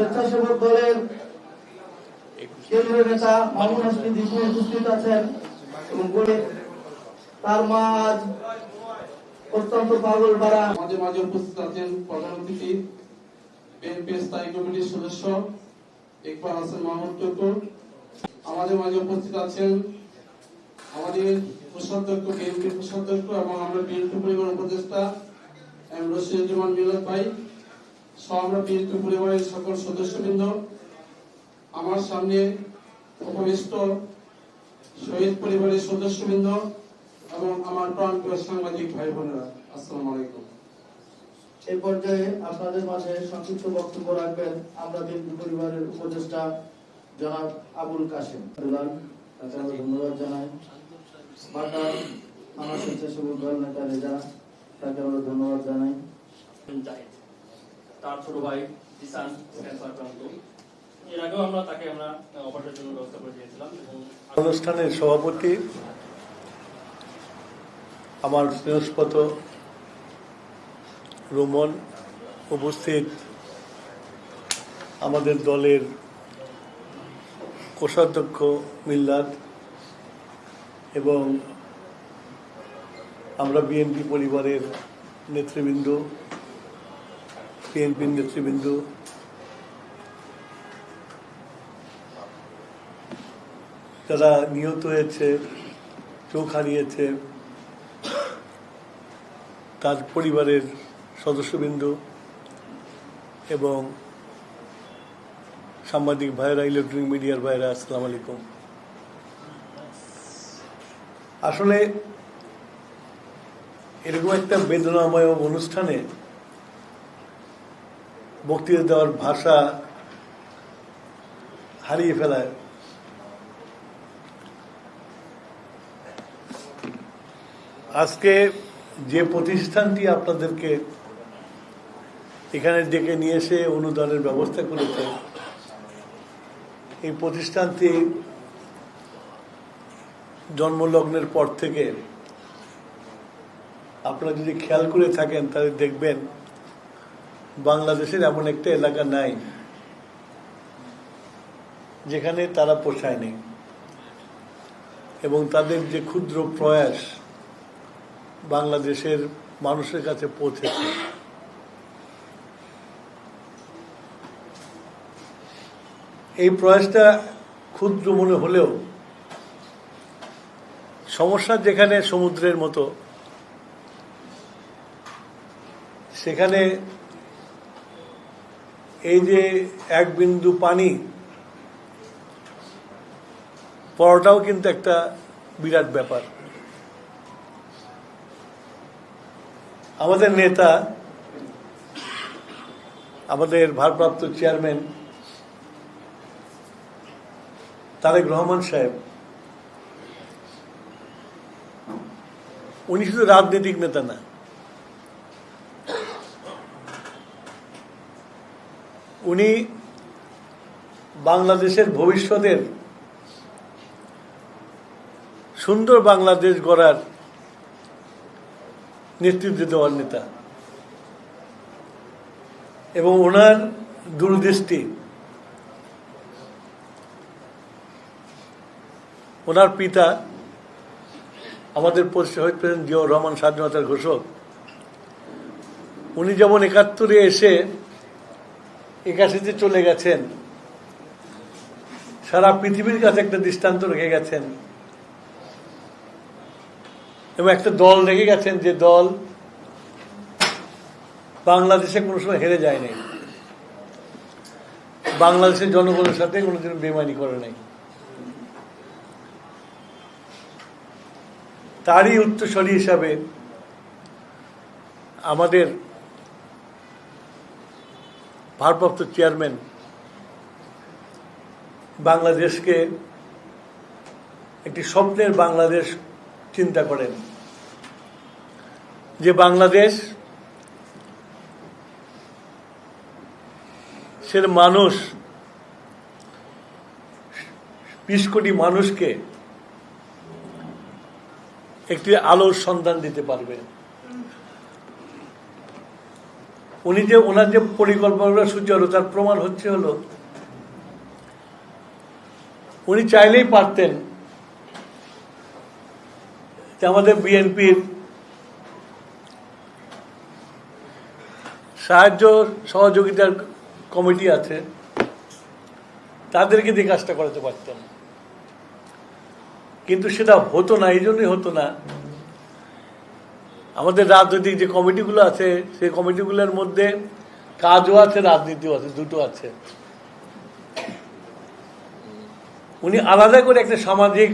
স্বেচ্ছাসেবক দলের কেন্দ্রীয় নেতা মামুন হাসমি দীপু উপস্থিত আছেন এবং বলে তার মা আজ অত্যন্ত পাগল বাড়া আমাদের মাঝে উপস্থিত আছেন প্রধান অতিথি বিএনপি স্থায়ী কমিটির সদস্য মাহমুদ আমাদের মাঝে উপস্থিত আছেন আমাদের বিএনপি এবং আমরা বিএনপি পরিবার উপদেষ্টা এম রশিদুজ্জামান মিলন ভাই। বিএনপি পরিবারের সকল সদস্যবৃন্দ আমার সামনে উপবিষ্ট শহীদ পরিবারের সদস্যবৃন্দ এবং আমার প্রাণপ্রিয় সাংবাদিক ভাই বোনেরা আসসালামু আলাইকুম। এই পর্যায়ে আপনাদের মাঝে সংক্ষিপ্ত বক্তব্য রাখবেন আমরা বিএনপি পরিবারের উপদেষ্টা জনাব আবুল কাশেম। তাকে আমরা ধন্যবাদ জানাই। বাটা আমার স্বেচ্ছাসেবক দল নেতা রেজা তাকে আমরা ধন্যবাদ জানাই। তার ছোট ভাই জিসান ক্যান্সার আক্রান্ত। এর আগেও আমরা তাকে আমরা অপারেশনের জন্য ব্যবস্থা করে দিয়েছিলাম এবং অনুষ্ঠানের সভাপতি আমার স্নেহস্পত রোমন উপস্থিত আমাদের দলের কোষাধ্যক্ষ মিল্লাত এবং আমরা বিএনপি পরিবারের নেতৃবৃন্দ বিএনপির নেতৃবৃন্দ যারা নিহত হয়েছে চোখ হারিয়েছে তার পরিবারের সদস্যবৃন্দ এবং সাংবাদিক ভাইরা ইলেকট্রনিক মিডিয়ার ভাইরা আসসালামু আলাইকুম। আসলে এরকম একটা বেদনাময় অনুষ্ঠানে বক্তৃতা দেওয়ার ভাষা হারিয়ে ফেলায়। আজকে যে প্রতিষ্ঠানটি আপনাদেরকে এখানে ডেকে নিয়ে এসে অনুদানের ব্যবস্থা করেছে, এই প্রতিষ্ঠানটি জন্মলগ্নের পর থেকে, আপনারা যদি খেয়াল করে থাকেন তাহলে দেখবেন বাংলাদেশের এমন একটা এলাকা নাই যেখানে তারা পোষায়নি এবং তাদের যে ক্ষুদ্র প্রয়াস বাংলাদেশের মানুষের কাছে পৌঁছেছে। এই প্রয়াসটা ক্ষুদ্র মনে হলেও সমস্যা যেখানে সমুদ্রের মতো, সেখানে এই যে এক বিন্দু পানি পড়াটাও কিন্তু একটা বিরাট ব্যাপার। আমাদের নেতা, আমাদের ভারপ্রাপ্ত চেয়ারম্যান তারেক রহমান সাহেব, উনি শুধু রাজনৈতিক নেতা না উনি বাংলাদেশের ভবিষ্যতের সুন্দর বাংলাদেশ গড়ার নেতৃত্ব দেওয়ার নেতা এবং ওনার দূরদৃষ্টি, ওনার পিতা আমাদের শহীদ প্রেসিডেন্ট জিয়াউর রহমান স্বাধীনতার ঘোষক। উনি যেমন একাত্তরে এসে একাশিতে চলে গেছেন, সারা পৃথিবীর কাছে একটা দৃষ্টান্ত রেখে গেছেন। এবং একটা দল রেখে গেছেন যে দল বাংলাদেশে কোনো সময় হেরে যায় নাই। বাংলাদেশের জনগণের সাথে কোনোদিন বেমানি করে নাই। তারই উত্তরসরী হিসাবে আমাদের ভারপ্রাপ্ত চেয়ারম্যান বাংলাদেশকে একটি স্বপ্নের বাংলাদেশ চিন্তা করেন। যে বাংলাদেশ সের মানুষ, বিশ কোটি মানুষকে একটি আলোর সন্ধান দিতে পারবে। উনি যে ওনার যে পরিকল্পনা সুচারু, তার প্রমাণ হচ্ছে হলো, উনি চাইলেই পারতেন যে আমাদের বিএনপির সাহায্য, সহযোগিতার কমিটি আছে, তাদেরকে দিয়ে কাজটা করাতে পারতেন। কিন্তু সেটা হতো না, এই জন্যই হতো না। আমাদের রাজনৈতিক যে কমিটিগুলো আছে, সেই কমিটিগুলোর মধ্যে কাজও আছে, রাজনীতিও আছে, দুটো আছে। উনি আলাদা করে একটা সামাজিক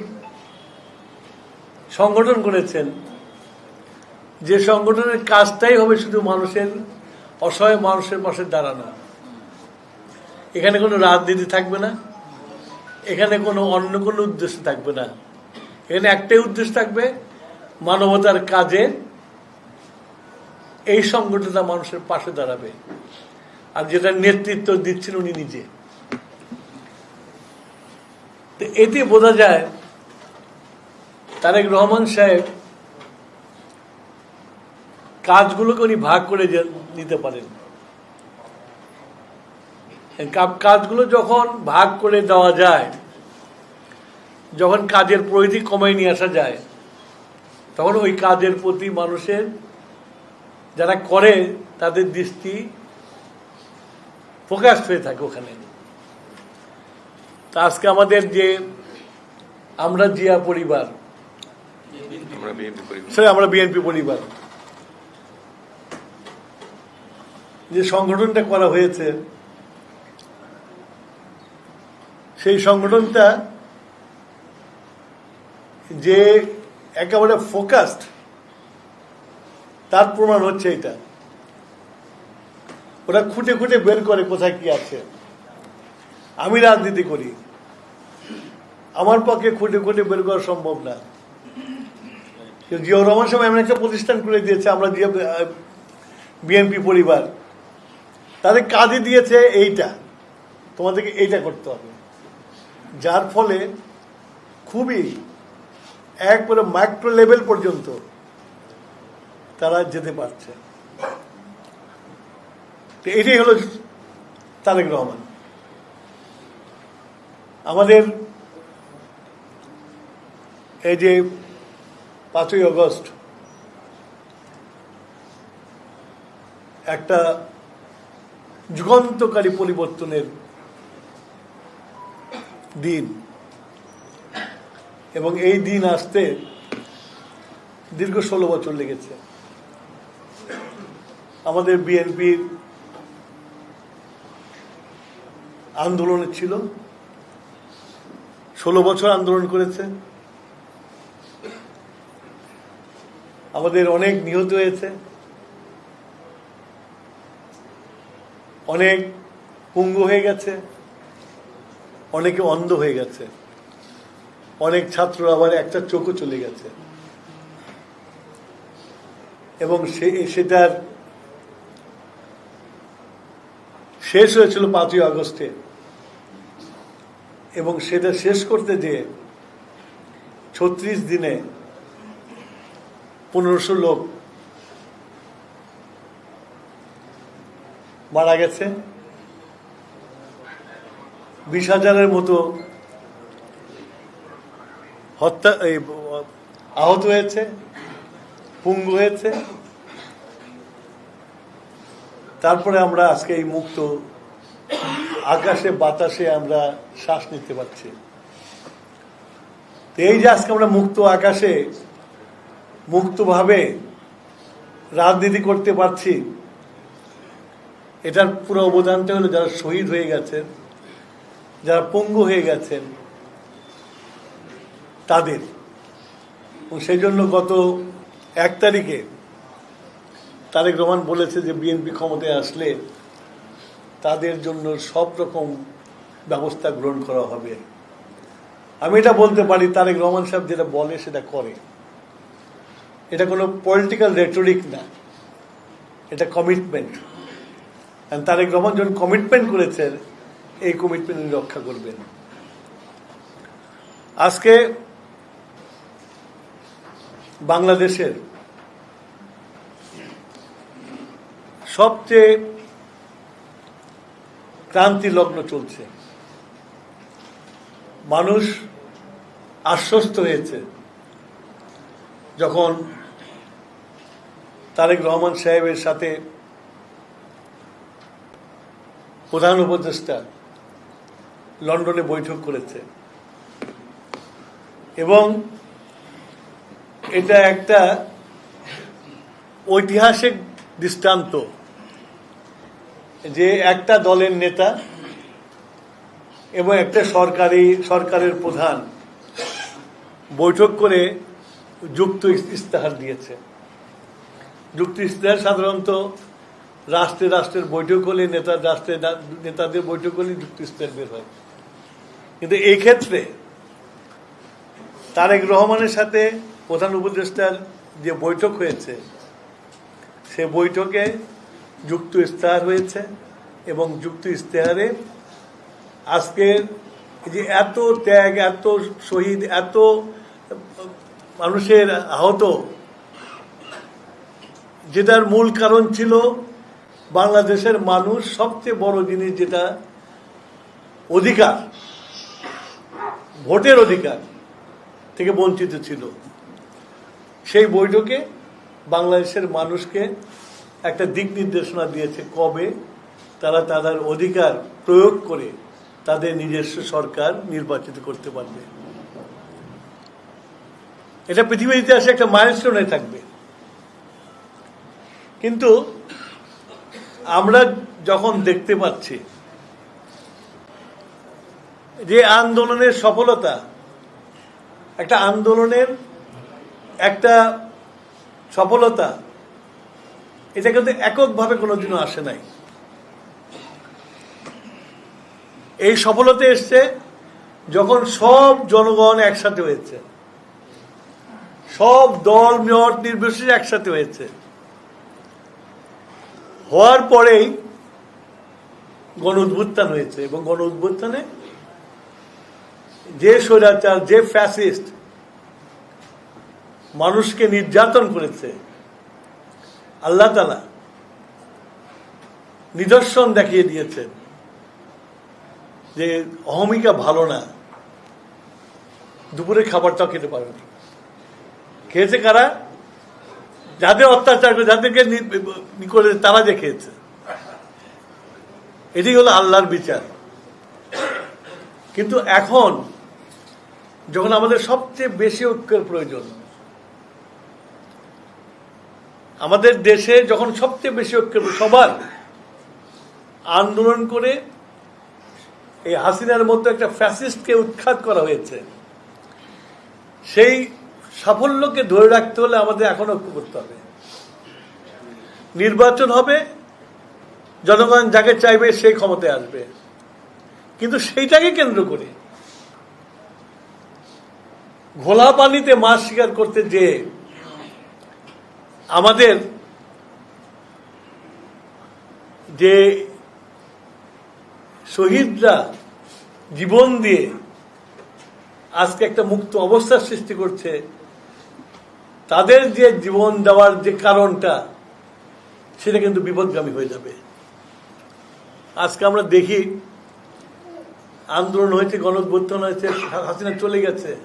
সংগঠন করেছেন। যে সংগঠনের কাজটাই হবে শুধু মানুষের, অসহায় মানুষের পাশে দাঁড়ানো। এখানে কোনো রাজনীতি থাকবে না, এখানে কোনো অন্য কোনো উদ্দেশ্য থাকবে না। এখানে একটাই উদ্দেশ্য থাকবে মানবতার কাজে এই সংগঠনটা মানুষের পাশে দাঁড়াবে। আর যেটা নেতৃত্ব দিচ্ছেন উনি নিজে। তো এতে বোঝা যায়, তারেক রহমান সাহেব কাজগুলোকে উনি ভাগ করে নিতে পারেন। কাজগুলো যখন ভাগ করে দেওয়া যায়, যখন কাজের পরিধি কমায় নিয়ে আসা যায়, তখন ওই কাজের প্রতি মানুষের যারা করে তাদের দৃষ্টি ফোকাস হয়ে থাকে ওখানে। তা আজকে আমাদের যে আমরা জিয়া পরিবার সরি আমরা বিএনপি পরিবার যে সংগঠনটা করা হয়েছে সেই সংগঠনটা যে একেবারে ফোকাসড তার প্রমাণ হচ্ছে এটা। ওরা খুঁটে খুঁটে বের করে কোথায় কি আছে। আমি রাজনীতি করি। আমার পক্ষে খুঁটে খুঁটে বের করা সম্ভব না। জিয়াউর রহমান সাহেব এমন একটা প্রতিষ্ঠান করে দিয়েছে, আমরা বিএনপি পরিবার। তাদের কাজে দিয়েছে এইটা। তোমাদেরকে এইটা করতে হবে। যার ফলে খুবই একবারে মাইক্রো লেভেল পর্যন্ত তারা যেতে পারছে। তো এটাই হলো তারেক রহমান। আমাদের এই যে পাঁচই আগস্ট একটা যুগান্তকারী পরিবর্তনের দিন। এবং এই দিন আসতে দীর্ঘ ষোলো বছর লেগেছে। আমাদের বিএনপির আন্দোলন ছিল। ষোলো বছর আন্দোলন করেছে। আমাদের অনেক নিহত হয়েছে। অনেক পুঙ্গু হয়ে গেছে। অনেকে অন্ধ হয়ে গেছে। অনেক ছাত্র আবার একটা চোখও চলে গেছে। এবং সে সেটার শেষ হয়েছিল পাঁচই আগস্টে। এবং সেটা শেষ করতে যেয়ে ছত্রিশ দিনে পনেরোশো লোক মারা গেছে। বিশ হাজারের মতো হত্যা আহত হয়েছে, পুঙ্গু হয়েছে। তারপরে আমরা আজকে এই মুক্ত আকাশে, বাতাসে আমরা শ্বাস নিতে পারছি। তো এই যে আজকে আমরা মুক্ত আকাশে মুক্তভাবে রাজনীতি করতে পারছি, এটার পুরো অবদানটা হলো যারা শহীদ হয়ে গেছেন, যারা পঙ্গু হয়ে গেছেন, তাদের। সেই জন্য গত এক তারিখে তারেক রহমান বলেছে যে বিএনপি ক্ষমতায় আসলে তাদের জন্য সব রকম ব্যবস্থা গ্রহণ করা হবে। আমি এটা বলতে পারি, তারেক রহমান সাহেব যেটা বলে সেটা করে। এটা কোনো পলিটিক্যাল রেটরিক না। এটা কমিটমেন্ট তারেক রহমান যখন কমিটমেন্ট করেছেন এই কমিটমেন্ট রক্ষা করবেন। আজকে বাংলাদেশের সবচেয়ে ক্রান্তি লগ্ন চলছে। মানুষ আশ্বস্ত হয়েছে যখন তারেক রহমান সাহেবের সাথে প্রধান উপদেষ্টা লন্ডনে বৈঠক করেছে। এবং এটা একটা ঐতিহাসিক দৃষ্টান্ত। যে একটা দলের নেতা এবং একটা সরকারি, সরকারের প্রধান বৈঠক করে যুক্ত ইস্তাহার দিয়েছে। যুক্ত ইস্তাহার সাধারণত রাষ্ট্রে রাষ্ট্রের বৈঠক হলে নেতা রাষ্ট্রের নেতাদের বৈঠক হলে যুক্ত ইস্তাহার বের হয়। কিন্তু এই ক্ষেত্রে তারেক রহমানের সাথে প্রধান উপদেষ্টার যে বৈঠক হয়েছে, সে বৈঠকে যুক্ত ইস্তাহার হয়েছে এবং যুক্ত ইস্তেহারে আজকের যে এত ত্যাগ, এত শহীদ, এত মানুষের আহত, যেটার মূল কারণ ছিল বাংলাদেশের মানুষ সবচেয়ে বড় জিনিস যেটা, অধিকার, ভোটের অধিকার থেকে বঞ্চিত ছিল। সেই বৈঠকে বাংলাদেশের মানুষকে একটা দিক নির্দেশনা দিয়েছে কবে তারা তাদের অধিকার প্রয়োগ করে তাদের নিজস্ব সরকার নির্বাচিত করতে পারবে। এটা পৃথিবীর ইতিহাসে একটা মাইলস্টোনে থাকবে। কিন্তু আমরা যখন দেখতে পাচ্ছি যে আন্দোলনের সফলতা, একটা আন্দোলনের একটা সফলতা এটা কিন্তু এককভাবে কোনোদিনও আসে নাই। এই সফলতা এসছে যখন সব জনগণ একসাথে হয়েছে। সব দল মত নির্বিশেষে একসাথে হয়েছে। হওয়ার পরেই গণ উদ্বুত্থান হয়েছে এবং গণ উদ্ভুত্থানে যে স্বৈরাচার, যে ফ্যাসিস্ট মানুষকে নির্যাতন করেছে আল্লাহ তালা নিদর্শন দেখিয়ে দিয়েছেন যে অহমিকা ভালো না। দুপুরে খাবারটাও খেতে পারেনি খেয়েছে কারা? যাদের অত্যাচার করে, যাদেরকে করে তারা যে খেয়েছে। এটি হলো আল্লাহর বিচার। কিন্তু এখন যখন আমাদের সবচেয়ে বেশি ঐক্যের প্রয়োজন আমাদের দেশে যখন সবচেয়ে বেশি প্রয়োজন, সবার আন্দোলন করে এই হাসিনার মধ্যে একটা ফ্যাসিস্টকে উৎখাত করা হয়েছে সেই সাফল্যকে ধরে রাখতে হলে আমাদের এখন ঐক্য করতে হবে। নির্বাচন হবে জনগণ যাকে চাইবে সেই ক্ষমতায় আসবে। কিন্তু সেইটাকে কেন্দ্র করে ঘোলা পানিতে মাছ শিকার করতে যে আমাদের যে শহীদরা জীবন দিয়ে আজকে একটা মুক্ত অবস্থার সৃষ্টি করছে, তাদের যে জীবন দেওয়ার যে কারণটা, সেটা কিন্তু বিপদগামী হয়ে যাবে। আজকে আমরা দেখি আন্দোলন হয়েছে, গণঅভ্যুত্থান হয়েছে, হাসিনা চলে গেছে।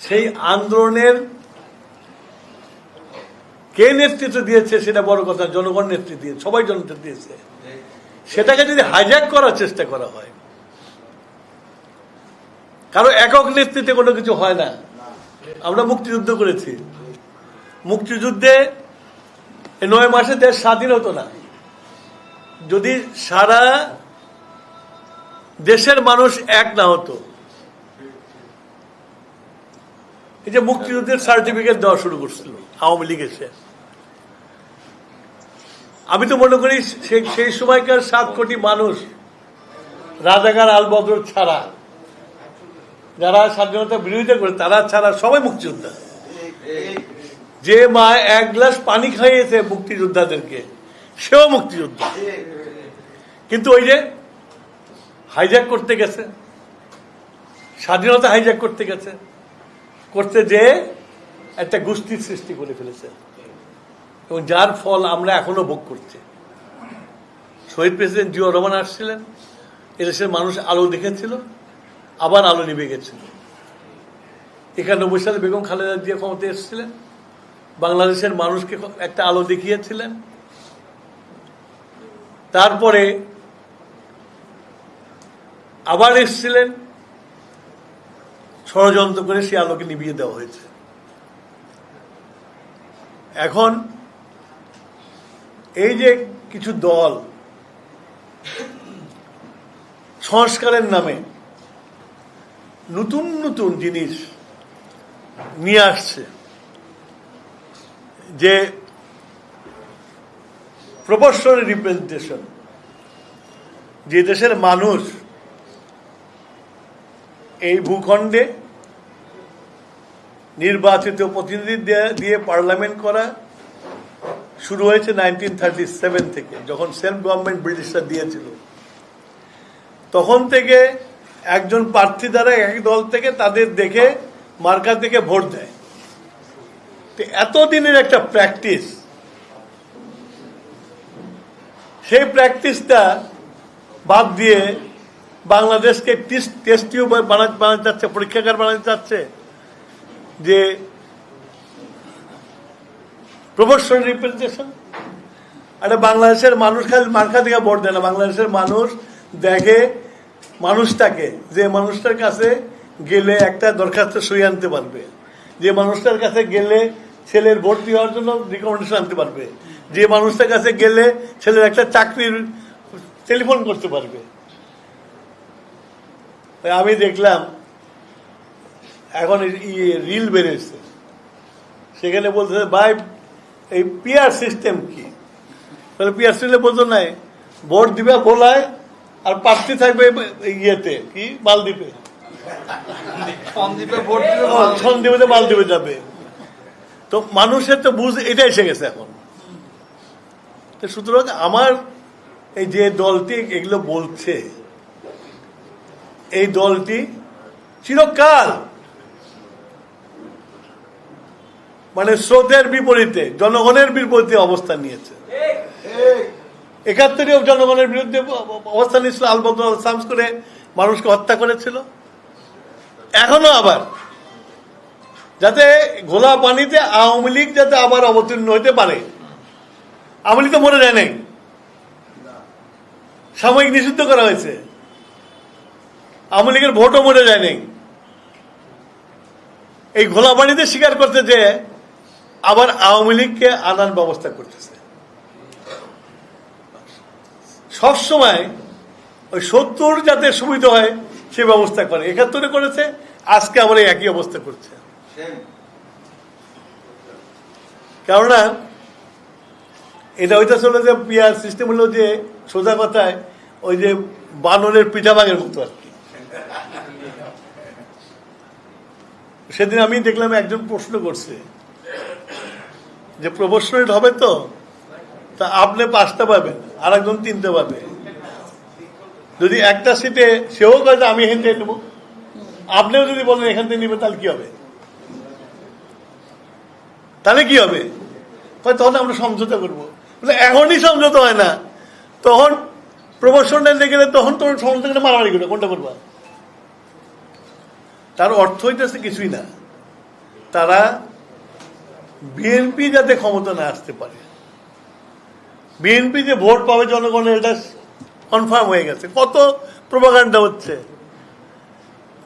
সেই আন্দোলনের কে নেতৃত্ব দিয়েছে সেটা বড় কথা, জনগণ নেতৃত্ব দিয়েছে সবাই জননেতৃত্ব দিয়েছে। সেটাকে যদি হাইজ্যাক করার চেষ্টা করা হয়, কারও একক নেতৃত্বে কোনো কিছু হয় না। আমরা মুক্তিযুদ্ধ করেছি। মুক্তিযুদ্ধে নয় মাসে দেশ স্বাধীন হতো না। যদি সারা দেশের মানুষ এক না হতো, এই যে মুক্তিযুদ্ধের সার্টিফিকেট দেওয়া শুরু করছিল। আওয়ামী লীগ এসে আমি তো মনে করি সেই সময়কার সাত কোটি মানুষ রাজাকার আল বদর ছাড়া, যারা স্বাধীনতা বিরোধিতা করে, তারা ছাড়া সবাই মুক্তিযোদ্ধা। যে মা এক গ্লাস পানি খাইয়েছে মুক্তিযোদ্ধাদেরকে, সেও মুক্তিযোদ্ধা। কিন্তু ওই যে হাইজ্যাক করতে গেছে, স্বাধীনতা হাইজ্যাক করতে গেছে, করতে যে একটা গোষ্ঠীর সৃষ্টি করে ফেলেছে। এবং যার ফল আমরা এখনও ভোগ করছি। শহীদ প্রেসিডেন্ট জিয়া রহমান আসছিলেন, এদেশের মানুষ আলো দেখেছিল, আবার আলো নিভে গেছিল। একানব্বই সালে বেগম খালেদা জিয়া ক্ষমতায় এসেছিলেন, বাংলাদেশের মানুষকে একটা আলো দেখিয়েছিলেন। তারপরে আবার এসেছিলেন, ষড়যন্ত্র করে সেই আলোকে নিভিয়ে দেওয়া হয়েছে। এখন এই যে কিছু দল সংস্কারের নামে নতুন নতুন জিনিস নিয়ে আসছে, যে প্রপোর্শনাল রিপ্রেজেন্টেশন যে দেশের মানুষ এই ভূখণ্ডে নির্বাচিত প্রতিনিধি দিয়ে- পার্লামেন্ট করা শুরু হয়েছে নাইনটিন থার্টি সেভেন থেকে, যখন সেলফ গভর্নমেন্ট ব্রিটিশরা দিয়েছিল। তখন থেকে একজন প্রার্থী দ্বারা এক দল থেকে তাদের দেখে মার্কার থেকে ভোট দেয়। তো এতদিনের একটা প্র্যাকটিস, সেই প্র্যাকটিসটা বাদ দিয়ে বাংলাদেশকে টেস্ট টেস্ট বানাতে বানাতে চাচ্ছে, পরীক্ষাগার বানাতে চাচ্ছে। যে প্রফেশনাল রিপ্রেজেন্টেশন আরে বাংলাদেশের মানুষ খালি মার্কা থেকে ভোট দেয় না। বাংলাদেশের মানুষ দেখে মানুষটাকে, যে মানুষটার কাছে গেলে একটা দরখাস্ত সই আনতে পারবে। যে মানুষটার কাছে গেলে ছেলের ভর্তি হওয়ার জন্য রিকমেন্ডেশন আনতে পারবে। যে মানুষটার কাছে গেলে ছেলের একটা চাকরির টেলিফোন করতে পারবে। আমি দেখলাম এখন রিল বেড়েছে সেখানে বলতেছে ভাই এই পিয়ার সিস্টেম কি? তাহলে পিয়ার সিস্টেম বলতো নাই ভোট দিবে বলায় আর প্রার্থী থাকবে ইয়েতে কি? মালদ্বীপে। সন্দ্বীপে মালদ্বীপে। যাবে। তো মানুষের তো বুঝ এটা এসে গেছে এখন। তো সুতরাং আমার এই যে দলটি এগুলো বলছে এই দলটি চিরকাল মানে স্রোতের বিপরীতে, জনগণের বিপরীতে অবস্থান নিয়েছে। একাত্তরেও জনগণের বিরুদ্ধে অবস্থান নিয়েছিল আলবদল করে মানুষকে হত্যা করেছিল। এখনও আবার, যাতে ঘোলা পানিতে আওয়ামী লীগ যাতে আবার অবতীর্ণ হতে পারে, আওয়ামী লীগ তো মনে যায় নাই। সাময়িক নিষিদ্ধ করা হয়েছে। আওয়ামী লীগের ভোটও মরে যায় নাই। এই ঘোলা পানিতে স্বীকার করতে যে আবার আওয়ামী লীগকে আনার ব্যবস্থা করতেছে। সবসময় ওই সত্তর যাতে সুবিধা হয় সে ব্যবস্থা করে। একাত্তরে করেছে আজকে আবার একই অবস্থা করছে। কেননা এটা ওইটা চলে যে পিয়ার সিস্টেম হলো যে সোজা কথায় ওই যে বানরের পিঠা ভাগের মতো আর কি। সেদিন আমি দেখলাম একজন প্রশ্ন করছে যে প্রফেশনাল হবে তো, তা আপনি পাঁচটা পাবেন আর একজন তিনটে পাবে। যদি একটা সিটে সেও কয় যে আমি এখান থেকে নেব, আপনিও যদি বলেন এখান থেকে নেবে, তাহলে কি হবে? তাহলে কি হবে? তখন আমরা সমঝোতা করব। বলে, এখনই সমঝোতা হয় না। তখন প্রমোশনটা গেলে তখন তোর সমঝোতা মারামারি করবে, কোনটা করবা? তার অর্থ হইতেছে কিছুই না। তারা বিএনপি যাতে ক্ষমতা না আসতে পারে। বিএনপি যে ভোট পাবে জনগণের, এটা কনফার্ম হয়ে গেছে। কত প্রভাকাণ্ডা হচ্ছে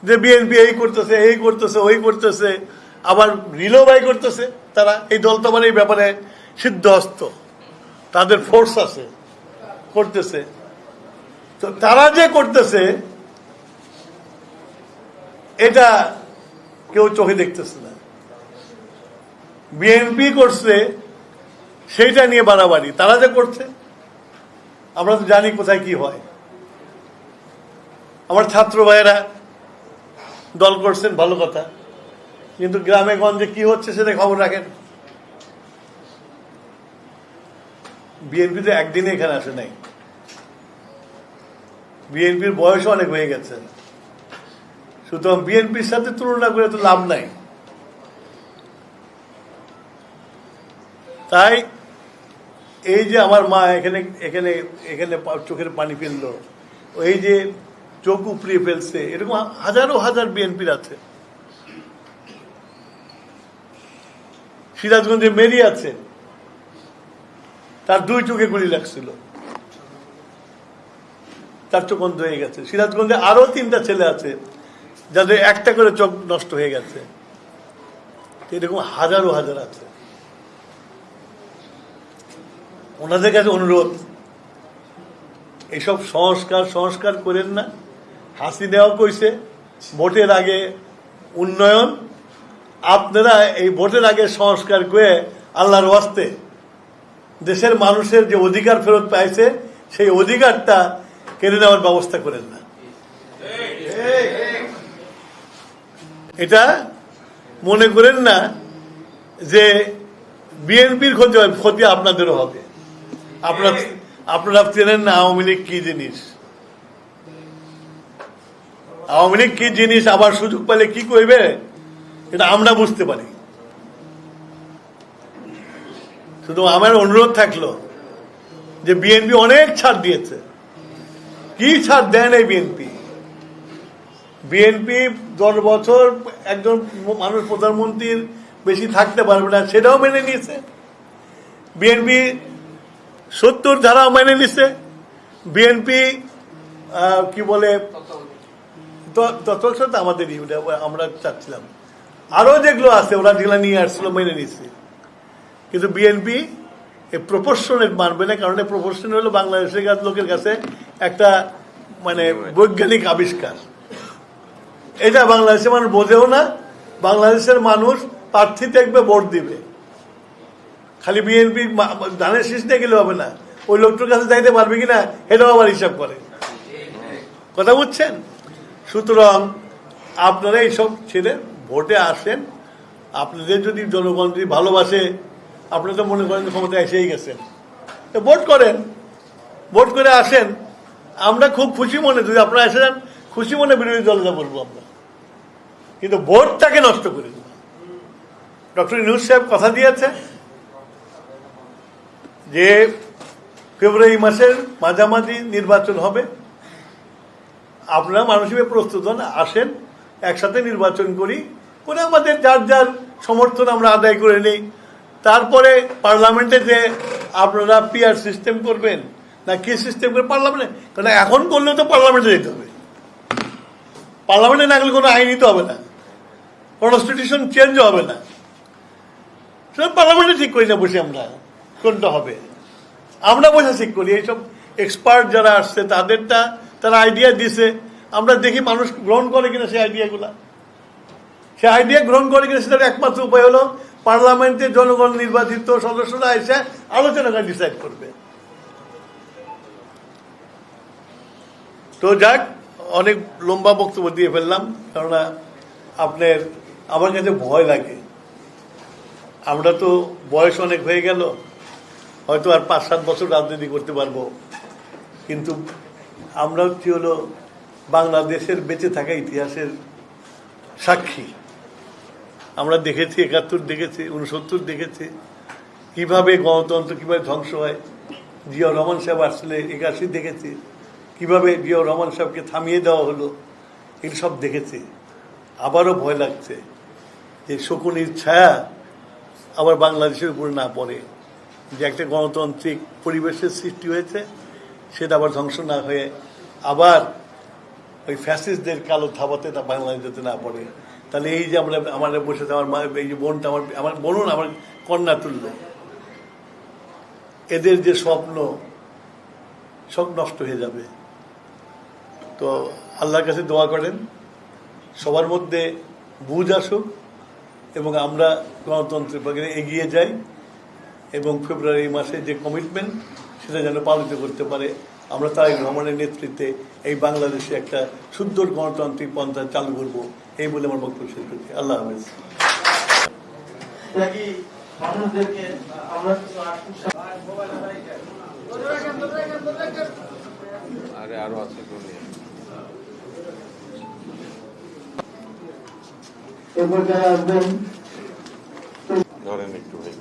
যে বিএনপি এই করতেছে এই করতেছে, ওই করতেছে, আবার রিলো বাই করতেছে। তারা এই দল তো এই ব্যাপারে সিদ্ধহস্ত। তাদের ফোর্স আছে, করতেছে। তো তারা যে করতেছে, এটা কেউ চোখে দেখতেছে না। বিএনপি করছে, সেইটা নিয়ে বাড়াবাড়ি। তারা যে করছে, আমরা তো জানি কোথায় কি হয়। আমার ছাত্র ভাইয়েরা দল করছেন, ভালো কথা। কিন্তু গ্রামে গঞ্জে কি হচ্ছে সেটা খবর রাখেন। বিএনপি তো একদিনে এখানে আসে নাই। বিএনপির বয়স অনেক হয়ে গেছে। সুতরাং বিএনপির সাথে তুলনা করে তো লাভ নাই। তাই এই যে আমার মা এখানে এখানে এখানে চোখের পানি ফেলল, এই যে চোখ উপড়িয়ে ফেলছে, এরকম হাজারো হাজার বিএনপির আছে। সিরাজগঞ্জে মেরি আছে, তার দুই চোখে গুলি লাগছিল। তার চোখ অন্ধ হয়ে গেছে। সিরাজগঞ্জে আরও তিনটা ছেলে আছে, যাদের একটা করে চোখ নষ্ট হয়ে গেছে। এরকম হাজারো হাজার আছে। ওনাদের কাছে অনুরোধ এইসব সংস্কার সংস্কার করেন না। হাসি দেওয়া কইছে, ভোটের আগে উন্নয়ন, আপনারা এই ভোটের আগে সংস্কার করে আল্লাহর ওয়াস্তে দেশের মানুষের যে অধিকার ফেরত পাইছে, সেই অধিকারটা কেড়ে নেওয়ার ব্যবস্থা করেন না। এটা মনে করেন না যে বিএনপির ক্ষতি ক্ষতি আপনাদেরও হবে। আপনারা চেনেন না আওয়ামী লীগ কি জিনিস? আওয়ামী লীগ কি জিনিস? আবার সুযোগ পেলে কি করবে এটা আমরা বুঝতে পারি। শুধু আমার অনুরোধ থাকল যে বিএনপি অনেক ছাড় দিয়েছে। কি ছাড় দেন এই বিএনপি? বিএনপি দশ বছর একজন মানুষ প্রধানমন্ত্রীর বেশি থাকতে পারবে না, সেটাও মেনে নিয়েছে। বিএনপি সত্তর ধারা মেনে নিছে। বিএনপি কি বলে তত্ত্ব আমাদের আমরা চাচ্ছিলাম। আরও যেগুলো আছে, ওরা যেগুলো নিয়ে আসছিল মেনে নিছে। কিন্তু বিএনপি এই প্রপোর্শনের মানবে না, কারণ এই প্রপোর্শন হলো বাংলাদেশের কাছে, লোকের কাছে একটা মানে বৈজ্ঞানিক আবিষ্কার। এটা বাংলাদেশের মানুষ বোঝেও না, বাংলাদেশের মানুষ প্রার্থী দেখবে, ভোট দিবে। খালি বিএনপি ধানের শীষ নিয়ে গেলে হবে না। ওই লোকটার কাছে যাইতে পারবে কিনা এটাও আবার হিসাব করে। কথা বুঝছেন? সুতরাং আপনারা এইসব ছেড়ে ভোটে আসেন। আপনাদের যদি জনগণ যদি ভালোবাসে, আপনারা তো মনে করেন ক্ষমতা এসেই গেছেন। তো ভোট করেন। ভোট করে আসেন। আমরা খুব খুশি মনে, যদি আপনারা এসে যান, খুশি মনে বিরোধী দলটা বলব আমরা। কিন্তু ভোটটাকে নষ্ট করে দেবো ডক্টর ইনুস সাহেব কথা দিয়েছে যে ফেব্রুয়ারি মাসের মাঝামাঝি নির্বাচন হবে, আপনারা মানুষ প্রস্তুত হন, আসেন, একসাথে নির্বাচন করি, করে আমাদের যার যার সমর্থন আমরা আদায় করে নেই। তারপরে পার্লামেন্টে যে আপনারা পিআর সিস্টেম করবেন, না কি সিস্টেম করে পার্লামেন্টে, কারণ এখন করলে তো পার্লামেন্টে যেতে হবে। পার্লামেন্টে না গেলে কোনো আইনই তো হবে না কনস্টিটিউশন চেঞ্জ হবে না। সেটা পার্লামেন্টে ঠিক করি বসে আমরা। কোনটা হবে। আমরা বোঝা ঠিক করি এইসব এক্সপার্ট যারা আসছে, তাদেরটা, তারা আইডিয়া দিছে, আমরা দেখি মানুষ গ্রহণ করে কিনা সেই আইডিয়াগুলা সে আইডিয়া গ্রহণ করে কিনা সেটার একমাত্র উপায় হলো, পার্লামেন্টে জনগণ নির্বাচিত সদস্যরা এসে আলোচনা করে ডিসাইড করবে। তো যাক, অনেক লম্বা বক্তব্য দিয়ে ফেললাম, কেননা আপনার, আমার কাছে ভয় লাগে। আমরা তো বয়স অনেক হয়ে গেল হয়তো আর পাঁচ সাত বছর রাজনীতি করতে পারব। কিন্তু আমরা হচ্ছে হলো, বাংলাদেশের বেঁচে থাকা ইতিহাসের সাক্ষী। আমরা দেখেছি, একাত্তর দেখেছি উনসত্তর দেখেছি, কীভাবে গণতন্ত্র, কীভাবে ধ্বংস হয়। জিয়া রহমান সাহেব আসলে একাশি দেখেছি, কীভাবে জিয়া রহমান সাহেবকে থামিয়ে দেওয়া হলো, এগুলো সব দেখেছি। আবারও ভয় লাগছে যে শকুনির ছায়া আবার বাংলাদেশের উপরে না পড়ে। যে একটা গণতান্ত্রিক পরিবেশের সৃষ্টি হয়েছে, সেটা আবার ধ্বংস না হয়ে আবার ওই ফ্যাসিস্টদের কালো থাবাতে তা বাংলাদেশ যেতে না পড়ে। তাহলে এই যে আমরা, আমার বসে আমার মা, এই যে বোনটা, আমার আমার বোন আমার কন্যা তুলল এদের যে স্বপ্ন, সব নষ্ট হয়ে যাবে। তো আল্লাহর কাছে দোয়া করেন, সবার মধ্যে বুঝ আসুক এবং আমরা গণতন্ত্রের এগিয়ে যাই। এবং ফেব্রুয়ারি মাসে যে কমিটমেন্ট সেটা যেন পালিত করতে পারে। আমরা তাই ভ্রমণের নেতৃত্বে এই বাংলাদেশে একটা সুন্দর গণতান্ত্রিক পন্থা চালু করব এই বলে আমার বক্তব্য শেষ করছি। আল্লাহ হাফেজ। নাকি মানুষদেরকে আমরা কিছু আশ্বাস আরে আরও আছে আসবেন। ধরেন একটু ভাই।